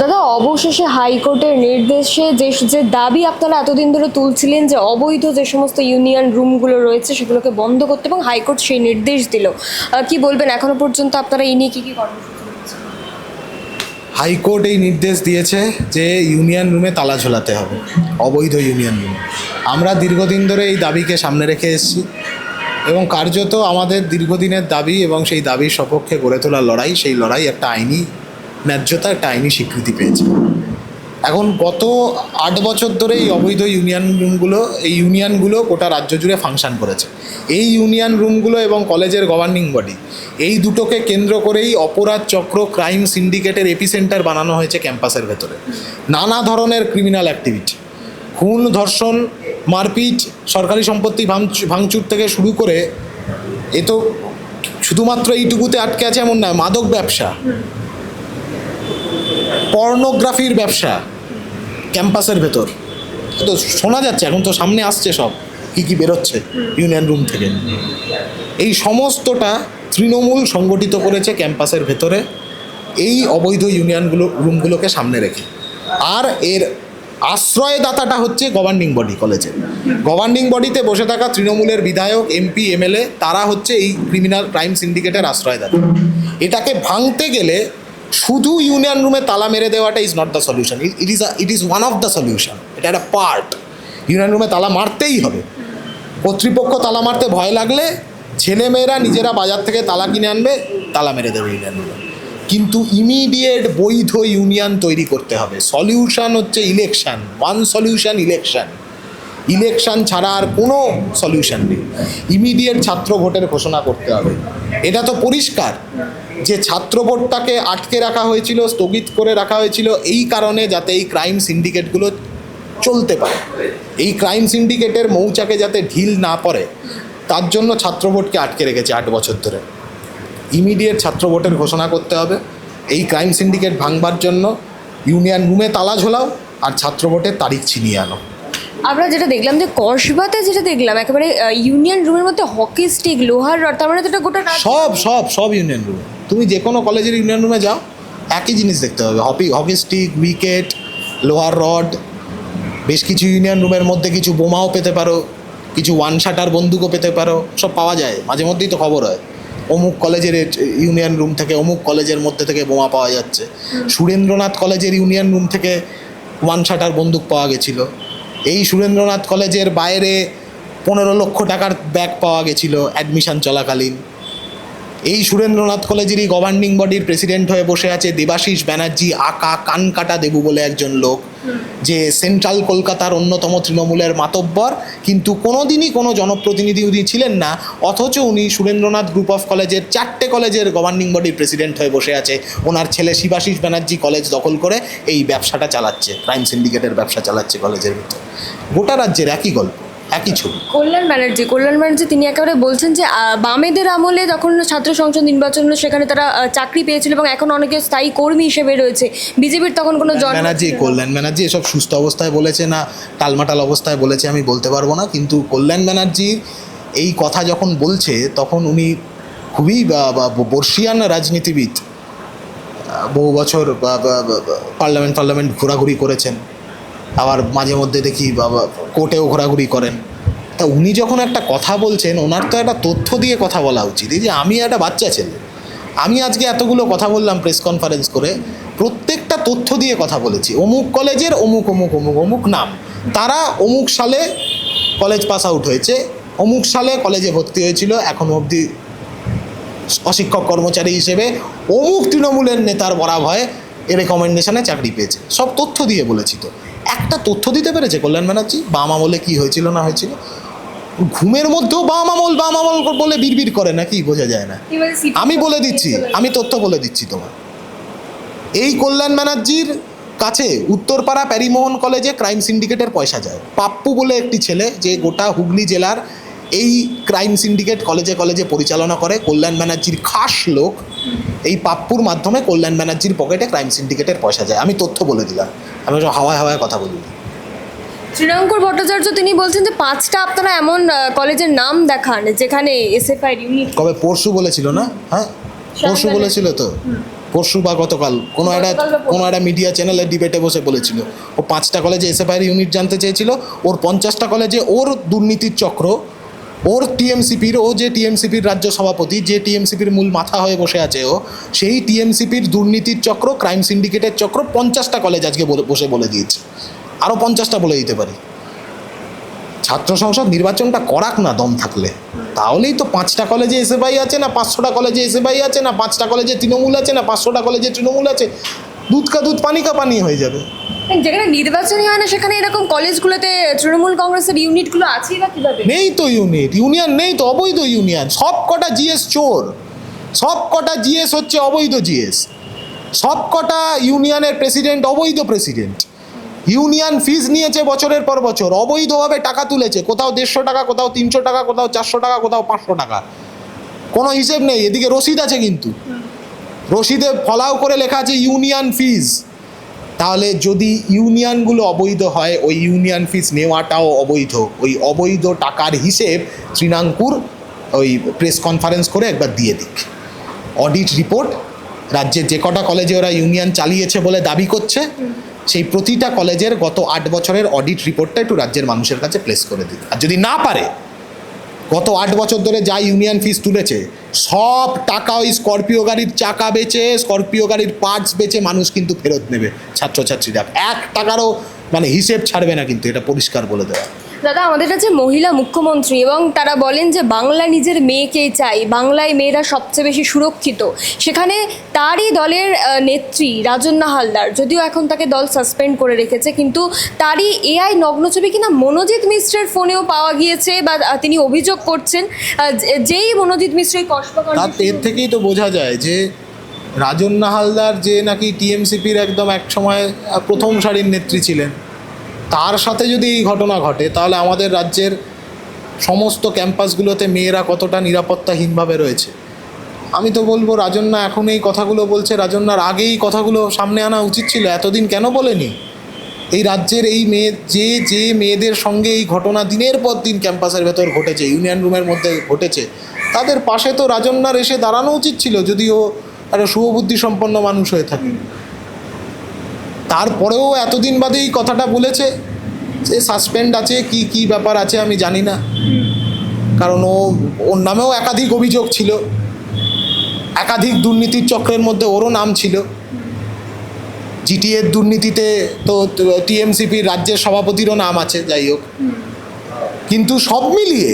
দাদা, অবশেষে হাইকোর্টের নির্দেশে যে যে দাবি আপনারা এতদিন ধরে তুলছিলেন যে অবৈধ যে সমস্ত ইউনিয়ন রুমগুলো রয়েছে সেগুলোকে বন্ধ করতে এবং হাইকোর্ট সেই নির্দেশ দিল কি বলবেন? এখনও পর্যন্ত আপনারা এই নিয়ে কী, কি হাইকোর্ট এই নির্দেশ দিয়েছে যে ইউনিয়ন রুমে তালা ঝোলাতে হবে, অবৈধ ইউনিয়ন রুমে। আমরা দীর্ঘদিন ধরে এই দাবিকে সামনে রেখে এসেছি এবং কার্যত আমাদের দীর্ঘদিনের দাবি এবং সেই দাবির সপক্ষে গড়ে তোলা লড়াই, সেই লড়াই একটা আইনি ন্যায্যতা একটা আইনি স্বীকৃতি পেয়েছে। এখন গত আট বছর ধরে এই অবৈধ ইউনিয়ন রুমগুলো, এই ইউনিয়নগুলো গোটা রাজ্য জুড়ে ফাংশন করেছে। এই ইউনিয়ন রুমগুলো এবং কলেজের গভর্নিং বডি এই দুটোকে কেন্দ্র করেই অপরাধ চক্র ক্রাইম সিন্ডিকেটের এপিসেন্টার বানানো হয়েছে ক্যাম্পাসের ভেতরে। নানা ধরনের ক্রিমিনাল অ্যাক্টিভিটি খুন, ধর্ষণ, মারপিট, সরকারি সম্পত্তি ভাঙচুর থেকে শুরু করে এ তো শুধুমাত্র এইটুকুতে আটকে আছে এমন নয় মাদক ব্যবসা পর্নোগ্রাফির ব্যবসা ক্যাম্পাসের ভেতর। তো শোনা যাচ্ছে, এখন তো সামনে আসছে সব, কী কী বেরোচ্ছে ইউনিয়ন রুম থেকে। এই সমস্তটা তৃণমূল সংগঠিত করেছে ক্যাম্পাসের ভেতরে, এই অবৈধ ইউনিয়নগুলো, রুমগুলোকে সামনে রেখে। আর এর আশ্রয়দাতাটা হচ্ছে গভর্নিং বডি কলেজের গভর্নিং বডিতে বসে থাকা তৃণমূলের বিধায়ক এমপি এমএলএ তারা হচ্ছে এই ক্রিমিনাল ক্রাইম সিন্ডিকেটের আশ্রয়দাতা। এটাকে ভাঙতে গেলে শুধু ইউনিয়ন রুমে তালা মেরে দেওয়াটা is not the solution it is it is one of the solution এটা একটা পার্ট ইউনিয়ন রুমে তালা মারতেই হবে। কর্তৃপক্ষ তালা মারতে ভয় লাগলে ছেলেমেয়েরা নিজেরা বাজার থেকে তালা কিনে আনবে, তালা মেরে দেবে ইউনিয়ন রুমে। কিন্তু ইমিডিয়েট বৈধ ইউনিয়ন তৈরি করতে হবে। সলিউশন হচ্ছে election one solution election election ছাড়া আর কোনো সলিউশন নেই। ইমিডিয়েট ছাত্র ভোটের ঘোষণা করতে হবে। এটা তো পরিষ্কার। যে ছাত্র ভোটটাকে আটকে রাখা হয়েছিল, স্থগিত করে রাখা হয়েছিল, এই কারণে যাতে এই ক্রাইম সিন্ডিকেটগুলো চলতে পারে। এই ক্রাইম সিন্ডিকেটের মৌচাকে যাতে ঢিল না পড়ে, তার জন্য ছাত্র ভোটকে আটকে রেখেছে আট বছর ধরে। ইমিডিয়েট ছাত্র ভোটের ঘোষণা করতে হবে, এই ক্রাইম সিন্ডিকেট ভাঙবার জন্য ইউনিয়ন রুমে তালা ঝোলাও আর ছাত্র ভোটের তারিখ ছিনিয়ে আনো। আমরা যেটা দেখলাম যে কসবাতে যেটা দেখলাম একেবারে ইউনিয়ন রুমের মধ্যে হকি স্টিক লোহার রড তার মানে তো এটা গোটা রাত- সব সব সব ইউনিয়ন রুম। তুমি যে কোনো কলেজের ইউনিয়ন রুমে যাও একই জিনিস দেখতে হবে। হকি হকি স্টিক উইকেট লোহার রড বেশ কিছু ইউনিয়ন রুমের মধ্যে কিছু বোমাও পেতে পারো কিছু ওয়ান শাটার বন্দুকও পেতে পারো সব পাওয়া যায়। মাঝে মধ্যেই তো খবর হয়। অমুক কলেজের ইউনিয়ন রুম থেকে অমুক কলেজের মধ্যে থেকে বোমা পাওয়া যাচ্ছে। সুরেন্দ্রনাথ কলেজের ইউনিয়ন রুম থেকে ওয়ান শাটার বন্দুক পাওয়া গেছিল। এই সুরেন্দ্রনাথ কলেজের বাইরে পনেরো লক্ষ টাকার ব্যাগ পাওয়া গেছিল অ্যাডমিশান চলাকালীন। এই সুরেন্দ্রনাথ কলেজেরই গভর্নিং বডির প্রেসিডেন্ট হয়ে বসে আছে দেবাশিস ব্যানার্জি, আকা কানকাটা দেবু বলে একজন লোক, যে সেন্ট্রাল কলকাতার অন্যতম তৃণমূলের মাতব্বর। কিন্তু কোনোদিনই কোনো জনপ্রতিনিধি উনি ছিলেন না, অথচ উনি সুরেন্দ্রনাথ গ্রুপ অফ কলেজের চারটে কলেজের গভর্নিং বডির প্রেসিডেন্ট হয়ে বসে আছে। ওনার ছেলে শিবাশিস ব্যানার্জি কলেজ দখল করে এই ব্যবসাটা চালাচ্ছে ক্রাইম সিন্ডিকেটের ব্যবসা চালাচ্ছে কলেজের ভিতর। গোটা রাজ্যের একই গল্প। একই ছবি। কল্যাণ ব্যানার্জি কল্যাণ ব্যানার্জি তিনি একেবারে বলছেন যে বামেদের আমলে যখন ছাত্র সংসদ নির্বাচন হলো সেখানে তারা চাকরি পেয়েছিল এবং এখন অনেকে স্থায়ী কর্মী হিসেবে রয়েছে। বিজেপির তখন কোনো জন ব্যানার্জি কল্যাণ ব্যানার্জি এসব সুস্থ অবস্থায় বলেছে না টালমাটাল অবস্থায় বলেছে আমি বলতে পারব না কিন্তু কল্যাণ ব্যানার্জি এই কথা যখন বলছে তখন উনি খুবই বর্ষিয়ান রাজনীতিবিদ বহু বছর পার্লামেন্ট পার্লামেন্ট ঘোরাঘুরি করেছেন। আবার মাঝে মধ্যে দেখি বাবা কোর্টেও ঘোরাঘুরি করেন। তা উনি যখন একটা কথা বলছেন, ওনার তো একটা তথ্য দিয়ে কথা বলা উচিত। এই যে আমি একটা বাচ্চা ছেলে, আমি আজকে এতগুলো কথা বললাম প্রেস কনফারেন্স করে, প্রত্যেকটা তথ্য দিয়ে কথা বলেছি। অমুক কলেজের অমুক অমুক অমুক অমুক নাম। তারা অমুক সালে কলেজ পাস আউট হয়েছে, অমুক সালে কলেজে ভর্তি হয়েছিল, এখন অবধি অশিক্ষক কর্মচারী হিসেবে অমুক তৃণমূলের নেতার বরাব হয় এ রেকমেন্ডেশনে চাকরি পেয়েছে। সব তথ্য দিয়ে বলেছি তো। একটা তথ্য দিতে পেরেছে কল্যাণ ব্যানার্জি? বাম আমলে কী হয়েছিল না হয়েছিল? ঘুমের মধ্যেও বাম আমল বাম আমল বলে বিড়বিড় করে নাকি বোঝা যায় না। আমি বলে দিচ্ছি আমি তথ্য বলে দিচ্ছি তোমার। এই কল্যাণ ব্যানার্জির কাছে উত্তরপাড়া প্যারিমোহন কলেজে ক্রাইম সিন্ডিকেটের পয়সা যায়। পাপ্পু বলে একটি ছেলে যে গোটা হুগলি জেলার এই ক্রাইম সিন্ডিকেট কলেজে কলেজে পরিচালনা করে কল্যাণ ব্যানার্জির খাস লোক এই পাপ্পুর মাধ্যমে কল্যাণ ব্যানার্জির পকেটে ক্রাইম সিন্ডিকেটের পয়সা যায়। আমি তথ্য বলে দিলাম। আমি হাওয়ায় হাওয়ায় কথা বলি। শ্রীরামকর ভট্টাচার্য তিনি বলছেন যে পাঁচটা আপনারা এমন কলেজের নাম দেখান যেখানে এসএফআই ইউনিট কবে? পরশু বলেছিল না? হ্যাঁ? পরশু। বলেছিল তো? পরশু বা গতকাল কোনো একটা। কোনো একটা মিডিয়া চ্যানেলে ডিবেটে বসে বলেছিল। ও পাঁচটা কলেজে এসএফআইয়ের ইউনিট জানতে চেয়েছিল। ওর পঞ্চাশটা কলেজে ওর দুর্নীতির চক্র। ওর টিএমসিপির, ও যে টিএমসিপির রাজ্য সভাপতি, যে টিএমসিপির মূল মাথা হয়ে বসে আছে ও, সেই টিএমসিপির দুর্নীতির চক্র, ক্রাইম সিন্ডিকেটের চক্র পঞ্চাশটা কলেজ আজকে বসে বলে দিয়েছে। আরও পঞ্চাশটা বলে দিতে পারি। ছাত্র সংসদ নির্বাচনটা করাক না দম থাকলে। তাহলেই তো পাঁচটা কলেজে এসএফআই আছে না, পাঁচশোটা কলেজে এসএফআই আছে না, পাঁচটা কলেজে তৃণমূল আছে না, পাঁচশোটা কলেজে তৃণমূল আছে। দুধ কা দুধ পানি কা পানি হয়ে যাবে। যেখানে নির্বাচনই হয় না সেখানে এরকম কলেজগুলোতে তৃণমূল কংগ্রেসের ইউনিটগুলো আছেই বা কীভাবে? নেই তো ইউনিট ইউনিয়ন নেই তো অবৈধ ইউনিয়ন। সব কটা জিএস চোর সব কটা জিএস হচ্ছে অবৈধ জিএস। সব কটা ইউনিয়নের প্রেসিডেন্ট অবৈধ প্রেসিডেন্ট। ইউনিয়ন ফিজ নিয়েছে বছরের পর বছর অবৈধভাবে টাকা তুলেছে কোথাও দেড়শো টাকা কোথাও তিনশো টাকা কোথাও চারশো টাকা কোথাও পাঁচশো টাকা। কোনো হিসেব নেই এদিকে রসিদ আছে কিন্তু। রসিদে ফলাও করে লেখা আছে ইউনিয়ন ফিজ। তাহলে যদি ইউনিয়নগুলো অবৈধ হয়, ওই ইউনিয়ন ফিস নেওয়াটাও অবৈধ। ওই অবৈধ টাকার হিসেব শ্রীনাঙ্কুর ওই প্রেস কনফারেন্স করে একবার দিয়ে দিক। অডিট রিপোর্ট, রাজ্যের যে কটা কলেজে ওরা ইউনিয়ন চালিয়েছে বলে দাবি করছে, সেই প্রতিটা কলেজের গত আট বছরের অডিট রিপোর্টটা একটু রাজ্যের মানুষের কাছে প্লেস করে দিক। আর যদি না পারে গত আট বছর ধরে যা ইউনিয়ন ফিস তুলেছে, সব টাকা ওই স্করপিও গাড়ির চাকা বেচে, স্করপিও গাড়ির পার্টস বেচে মানুষ কিন্তু ফেরত নেবে ছাত্রছাত্রীরা। এক টাকারও মানে হিসেব ছাড়বে না কিন্তু, এটা পরিষ্কার বলে দেওয়া। দাদা আমাদের কাছে মহিলা মুখ্যমন্ত্রী এবং তারা বলেন যে বাংলা নিজের মেয়েকেই চাই। বাংলায় মেয়েরা সবচেয়ে বেশি সুরক্ষিত। সেখানে তারই দলের নেত্রী রাজন্না হালদার। যদিও এখন তাকে দল সাসপেন্ড করে রেখেছে কিন্তু তারই এআই নগ্ন ছবি কিনা মনোজিৎ মিশ্রের ফোনেও পাওয়া গিয়েছে বা তিনি অভিযোগ করছেন যেই মনোজিৎ মিশ্র এই কসবা এর থেকেই তো বোঝা যায় যে রাজন্না হালদার যে নাকি টিএমসিপির একদম এক সময় প্রথম সারির নেত্রী ছিলেন। তার সাথে যদি এই ঘটনা ঘটে, তাহলে আমাদের রাজ্যের সমস্ত ক্যাম্পাসগুলোতে মেয়েরা কতটা নিরাপত্তাহীনভাবে রয়েছে? আমি তো বলব রাজন্না এখন এই কথাগুলো বলছে। রাজন্যার আগেই কথাগুলো সামনে আনা উচিত ছিল, এতদিন কেন বলেনি? এই রাজ্যের এই মেয়ে, যে যে মেয়েদের সঙ্গে এই ঘটনা দিনের পর দিন ক্যাম্পাসের ভেতর ঘটেছে, ইউনিয়ন রুমের মধ্যে ঘটেছে, তাদের পাশে তো রাজন্যার এসে দাঁড়ানো উচিত ছিল, যদিও একটা শুভবুদ্ধি সম্পন্ন মানুষ হয়ে থাকে তারপরেও এতদিন বাদে এই কথাটা বলেছে যে সাসপেন্ড আছে, কি কি ব্যাপার আছে আমি জানি না। কারণ ও, ওর নামেও একাধিক অভিযোগ ছিল। একাধিক দুর্নীতির চক্রের মধ্যে ওরও নাম ছিল। জিটিএর দুর্নীতিতে তো টিএমসিপির রাজ্যের সভাপতিরও নাম আছে, যাই হোক। কিন্তু সব মিলিয়ে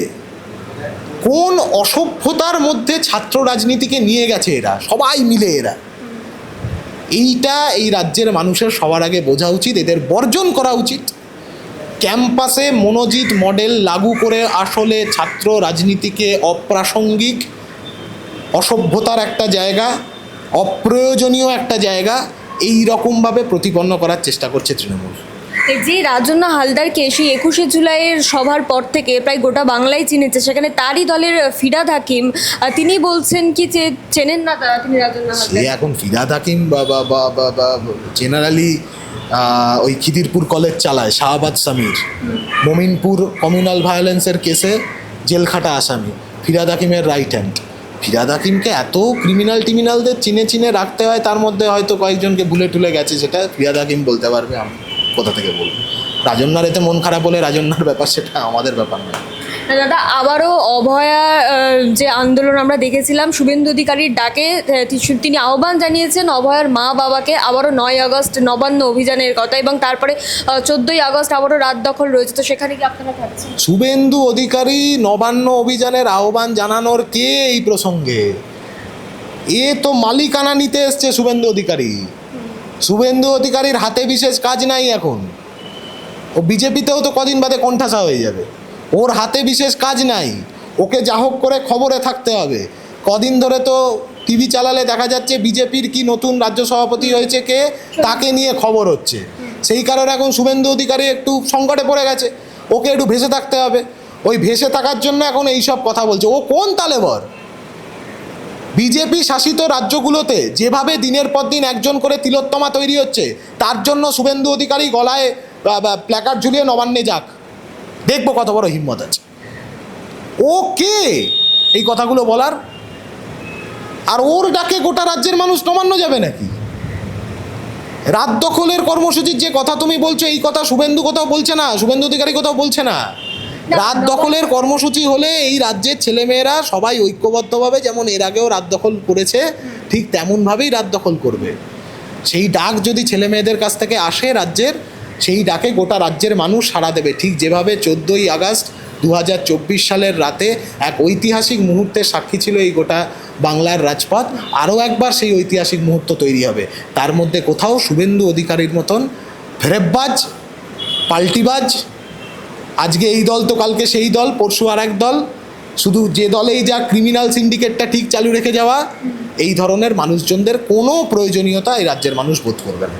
কোন অসভ্যতার মধ্যে ছাত্র রাজনীতিকে নিয়ে গেছে এরা? সবাই মিলে এরা। এইটা এই রাজ্যের মানুষের সবার আগে বোঝা উচিত, এদের বর্জন করা উচিত। ক্যাম্পাসে মনোজিৎ মডেল লাগু করে আসলে ছাত্র রাজনীতিকে অপ্রাসঙ্গিক, অসভ্যতার একটা জায়গা, অপ্রয়োজনীয় একটা জায়গা এই রকমভাবে প্রতিপন্ন করার চেষ্টা করছে তৃণমূল। যে রাজন্না হালদারকে সেই একুশে জুলাইয়ের সভার পর থেকে প্রায় গোটা বাংলায় চিনেছে সেখানে তারই দলের ফিরাদ হাকিম তিনি বলছেন কি যে চেনেন না তিনি রাজন্না সে এখন ফিরাদ হাকিম বা বা বা জেনারেলি ওই খিদিরপুর কলেজ চালায় শাহবাজ সামির। মমিনপুর কমিউনাল ভায়োলেন্সের কেসে জেলখাটা আসামি ফিরাদ হাকিমের রাইট হ্যান্ড ফিরাদ হাকিমকে এত ক্রিমিনাল টিমিনালদের চিনে চিনে রাখতে হয় তার মধ্যে হয়তো কয়েকজনকে ভুলে টুলে গেছে সেটা ফিরাদ হাকিম বলতে পারবে আমি কোথা থেকে বলব? রাজন্যার এতে মন খারাপ হলে রাজন্যার ব্যাপার সেটা আমাদের ব্যাপার নয়। দাদা আবারও অভয়া যে আন্দোলন আমরা দেখেছিলাম শুভেন্দু অধিকারীর ডাকে তিনি আহ্বান জানিয়েছেন অভয়ার মা বাবাকে আবারও নয় আগস্ট নবান্ন অভিযানের কথা এবং তারপরে চোদ্দোই আগস্ট আবারও রাত দখল রয়েছে। তো সেখানে কি আপনারা থাকছেন শুভেন্দু অধিকারী নবান্ন অভিযানের আহ্বান জানানোর কে এই প্রসঙ্গে? এ তো মালিকানা নিতে এসছে শুভেন্দু অধিকারী। শুভেন্দু অধিকারীর হাতে বিশেষ কাজ নাই এখন। ও বিজেপিতেও তো কদিন বাদে কণ্ঠাসা হয়ে যাবে। ওর হাতে বিশেষ কাজ নাই। ওকে যা হোক করে খবরে থাকতে হবে। কদিন ধরে তো টিভি চালালে দেখা যাচ্ছে বিজেপির কি নতুন রাজ্য সভাপতি হয়েছে কে, তাকে নিয়ে খবর হচ্ছে। সেই কারণে এখন শুভেন্দু অধিকারী একটু সংকটে পড়ে গেছে। ওকে একটু ভেসে থাকতে হবে। ওই ভেসে থাকার জন্য এখন এইসব কথা বলছে। ও কোন তালেবর? বিজেপি শাসিত রাজ্যগুলোতে যেভাবে দিনের পর দিন একজন করে তিলোত্তমা তৈরি হচ্ছে তার জন্য শুভেন্দু অধিকারী গলায় প্ল্যাকার্ড ঝুলিয়ে নবান্নে যাক। দেখব কত বড় হিম্মত আছে। ও কে? এই কথাগুলো বলার? আর ওর ডাকে গোটা রাজ্যের মানুষ নমান্য যাবে নাকি? রাত দখলের কর্মসূচির যে কথা তুমি বলছো এই কথা শুভেন্দু কোথাও বলছে না শুভেন্দু অধিকারী কোথাও বলছে না, রাত দখলের কর্মসূচি হলে এই রাজ্যের ছেলেমেয়েরা সবাই ঐক্যবদ্ধভাবে যেমন এর আগেও রাত দখল করেছে ঠিক তেমনভাবেই রাত দখল করবে। সেই ডাক যদি ছেলে মেয়েদের কাছ থেকে আসে রাজ্যের সেই ডাকে গোটা রাজ্যের মানুষ সাড়া দেবে। ঠিক যেভাবে চোদ্দোই আগস্ট দু হাজার চব্বিশ সালের রাতে এক ঐতিহাসিক মুহূর্তের সাক্ষী ছিল এই গোটা বাংলার রাজপথ আরও একবার সেই ঐতিহাসিক মুহূর্ত তৈরি হবে। তার মধ্যে কোথাও শুভেন্দু অধিকারীর মতন ফেরেববাজ পাল্টিবাজ আজকে এই দল তো কালকে সেই দল, পরশু আর এক দল। শুধু যে দলেই যা ক্রিমিনাল সিন্ডিকেটটা ঠিক চালু রেখে যাওয়া, এই ধরনের মানুষজনদের কোনো প্রয়োজনীয়তা এই রাজ্যের মানুষ বোধ করবে না।